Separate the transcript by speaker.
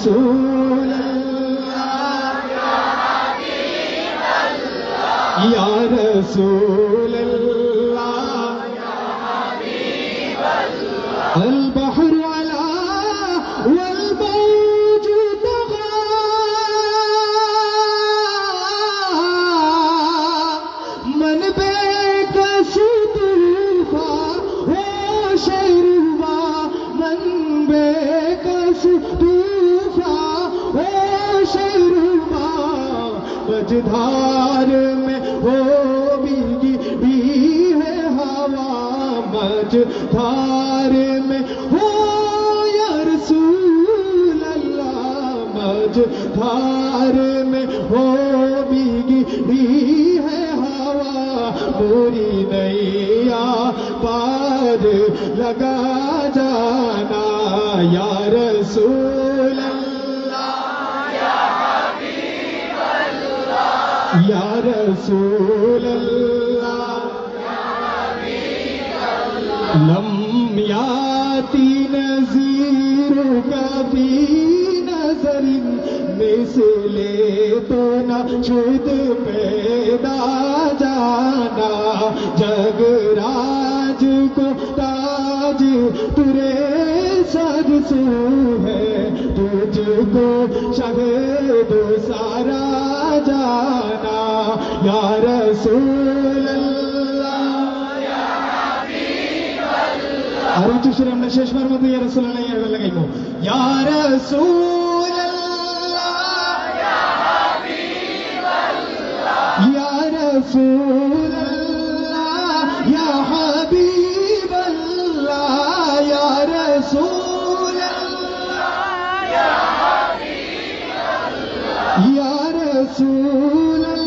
Speaker 1: رسول الله يا حبيب الله يا رسول الله يا حبيب الله البحر على والموج طغى. من بيت سطوفا وشربا من بيت سطوفا مجدھار میں ہو بھی بھی ہے ہوا مجدھار میں ہو یا رسول اللہ مجدھار میں ہو بھی بھی ہے ہوا پوری نیا پار لگا جانا یا رسول یا رسول اللہ لم یاتی نظیر کبھی نظر مثل تو نہ شد پیدا جانا، جگ راج کو تاج ترے سر سو ہے، تجھ کو شہد سارا ہم شرسلے والا یار سو یار سو یار سو رسول